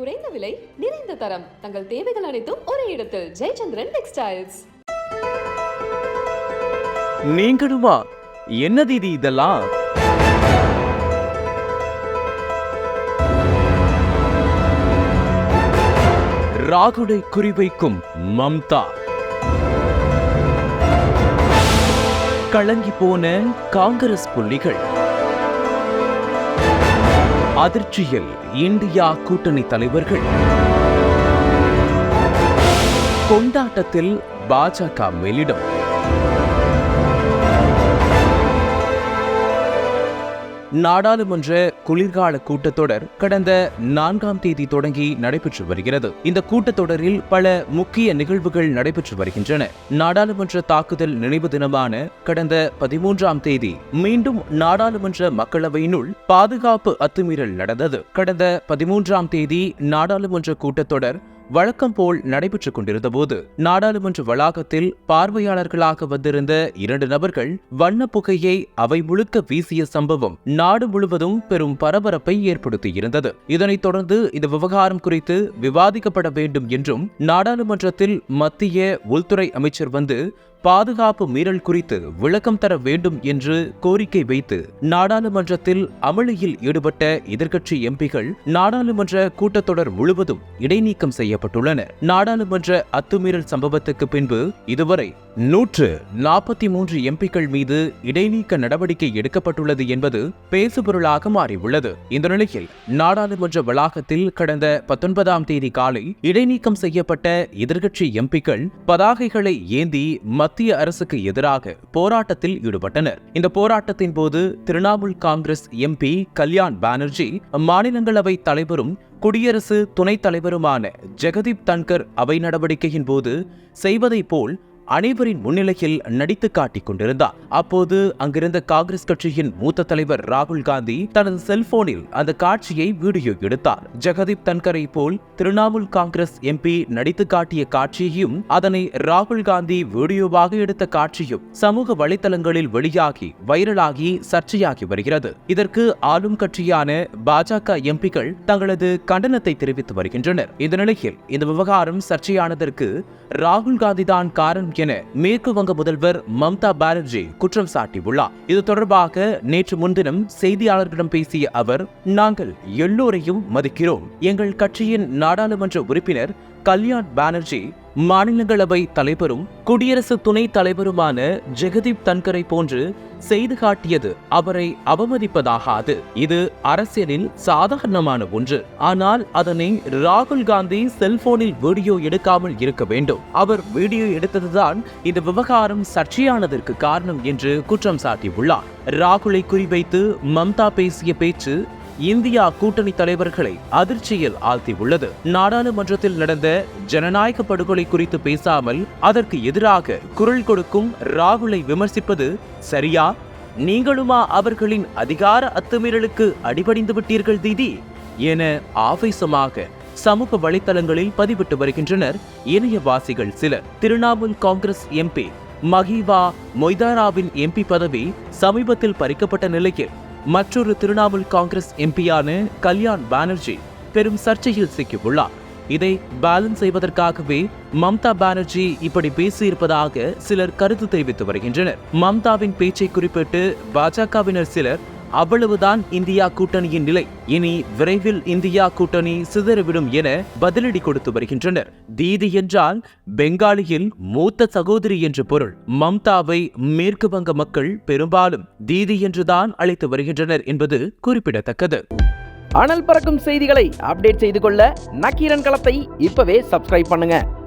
குறைந்த விலை நிறைந்த தரம். தங்கள் தேவைகள் அனைத்தும் ஒரே இடத்தில். ஜெயச்சந்திரன் டெக்ஸ்டைல்ஸ். நீங்களுமா? என்ன தீதி இதெல்லாம்? ராகுடை குறிவைக்கும் மம்தா. கலங்கி போன காங்கிரஸ் புள்ளிகள். அதிர்ச்சியில் இந்தியா கூட்டணி தலைவர்கள். கொண்டாட்டத்தில் பாஜக மேலிடம். நாடாளுமன்ற குளிர்கால கூட்டத்தொடர் கடந்த நான்காம் தேதி தொடங்கி நடைபெற்று வருகிறது. இந்த கூட்டத்தொடரில் பல முக்கிய நிகழ்வுகள் நடைபெற்று வருகின்றன. நாடாளுமன்ற தாக்குதல் நினைவு தினமான கடந்த பதிமூன்றாம் தேதி மீண்டும் நாடாளுமன்ற மக்களவையினுள் பாதுகாப்பு அத்துமீறல் நடந்தது. கடந்த பதிமூன்றாம் தேதி நாடாளுமன்ற கூட்டத்தொடர் வழக்கம் போல் நடைபெற்றுக் கொண்டிருந்தபோது நாடாளுமன்ற வளாகத்தில் பார்வையாளர்களாக வந்திருந்த இரண்டு நபர்கள் வண்ணப் புகையை அவை முழுக்க வீசிய சம்பவம் நாடு முழுவதும் பெரும் பரபரப்பை ஏற்படுத்தியிருந்தது. இதனைத் தொடர்ந்து இந்த விவகாரம் குறித்து விவாதிக்கப்பட வேண்டும் என்றும் நாடாளுமன்றத்தில் மத்திய உள்துறை அமைச்சர் வந்து பாதுகாப்பு மீறல் குறித்து விளக்கம் தர வேண்டும் என்று கோரிக்கை வைத்து நாடாளுமன்றத்தில் அமளியில் ஈடுபட்ட எதிர்க்கட்சி எம்பிகள் நாடாளுமன்ற கூட்டத்தொடர் முழுவதும் இடைநீக்கம் செய்யப்பட்டுள்ளனர் நாடாளுமன்ற அத்துமீறல் சம்பவத்துக்கு பின்பு இதுவரை நூற்று நாற்பத்தி மூன்று எம்பிக்கள் மீது இடைநீக்க நடவடிக்கை எடுக்கப்பட்டுள்ளது என்பது பேசுபொருளாக மாறியுள்ளது. இந்த நிலையில் நாடாளுமன்ற வளாகத்தில் கடந்த பத்தொன்பதாம் தேதி காலை இடைநீக்கம் செய்யப்பட்ட எதிர்கட்சி எம்பிக்கள் பதாகைகளை ஏந்தி மத்திய அரசுக்கு எதிராக போராட்டத்தில் ஈடுபட்டனர். இந்த போராட்டத்தின் போது திரிணாமுல் காங்கிரஸ் எம்பி கல்யாண் பானர்ஜி மாநிலங்களவை தலைவரும் குடியரசு துணைத் தலைவருமான ஜெகதீப் தன்கர் அவை நடவடிக்கையின் போது செய்வதைப் போல் அனைவரின் முன்னிலையில் நடித்து காட்டிக் கொண்டிருந்தார். அப்போது அங்கிருந்த காங்கிரஸ் கட்சியின் மூத்த தலைவர் ராகுல் காந்தி தனது செல்போனில் அந்த காட்சியை வீடியோ எடுத்தார். ஜெகதீப் தன்கரை போல் திரிணாமுல் காங்கிரஸ் எம்பி நடித்து காட்டிய காட்சியையும் அதனை ராகுல் காந்தி வீடியோவாக எடுத்த காட்சியும் சமூக வலைதளங்களில் வெளியாகி வைரலாகி சர்ச்சையாகி வருகிறது. இதற்கு ஆளும் கட்சியான பாஜக எம்பிக்கள் தங்களது கண்டனத்தை தெரிவித்து வருகின்றனர். இந்த நிலையில் இந்த விவகாரம் சர்ச்சையானதற்கு ராகுல் காந்தி தான் காரணம் என மேற்கு வங்க முதல்வர் மம்தா பானர்ஜி குற்றம் சாட்டியுள்ளார். இது தொடர்பாக நேற்று முன்தினம் செய்தியாளர்களிடம் பேசிய அவர் நாங்கள் எல்லோரையும் மதிக்கிறோம். எங்கள் கட்சியின் நாடாளுமன்ற உறுப்பினர் கல்யாண் பானர்ஜி மாநிலங்களவை தலைவரும் குடியரசு துணைத் தலைவருமான ஜெகதீப் தன்கரை போன்று செய்து காட்டியது அவரை அவமதிப்பதாகாது. இது அரசியலில் சாதாரணமான ஒன்று. ஆனால் அதனை ராகுல் காந்தி செல்போனில் வீடியோ எடுக்காமல் இருக்க வேண்டும். அவர் வீடியோ எடுத்ததுதான் இந்த விவகாரம் சர்ச்சையானதற்கு காரணம் என்று குற்றம் சாட்டியுள்ளார். ராகுலை குறிவைத்து மம்தா பேசிய பேச்சு இந்தியா கூட்டணி தலைவர்களை அதிர்ச்சியில் ஆழ்த்தியுள்ளது. நாடாளுமன்றத்தில் நடந்த ஜனநாயக படுகொலை குறித்து பேசாமல் அதற்கு எதிராக குரல் கொடுக்கும் ராகுலை விமர்சிப்பது சரியா? நீங்களுமா அவர்களின் அதிகார அத்துமீறலுக்கு அடிபடிந்து விட்டீர்கள் தீதி? என ஆவேசமாக சமூக வலைத்தளங்களில் பதிவிட்டு வருகின்றனர் இணையவாசிகள் சிலர். திரிணாமுல் காங்கிரஸ் எம்பி மஹிவா மொய்தாராவின் எம்பி பதவி சமீபத்தில் பறிக்கப்பட்ட நிலையில் மற்றொரு திரிணாமுல் காங்கிரஸ் எம்பியான கல்யாண் பானர்ஜி பெரும் சர்ச்சையில் சிக்கியுள்ளார். இதை பேலன்ஸ் செய்வதற்காகவே மம்தா பானர்ஜி இப்படி பேசியிருப்பதாக சிலர் கருத்து தெரிவித்து வருகின்றனர். மம்தாவின் பேச்சை குறிப்பிட்டு பாஜகவினர் சிலர் அவ்வளவுதான் இந்தியா கூட்டணியின் நிலை. இனி விரைவில் இந்தியா கூட்டணி சிதறிவிடும் என பதிலடி கொடுத்து வருகின்றனர். தீதி என்றால் பெங்காலியில் மூத்த சகோதரி என்று பொருள். மம்தாவை மேற்கு வங்க மக்கள் பெரும்பாலும் தீதி என்றுதான் அழைத்து வருகின்றனர் என்பது குறிப்பிடத்தக்கது. அனல் பறக்கும் செய்திகளை அப்டேட் செய்து கொள்ள நக்கீரன் களத்தை இப்பவே சப்ஸ்கிரைப் பண்ணுங்க.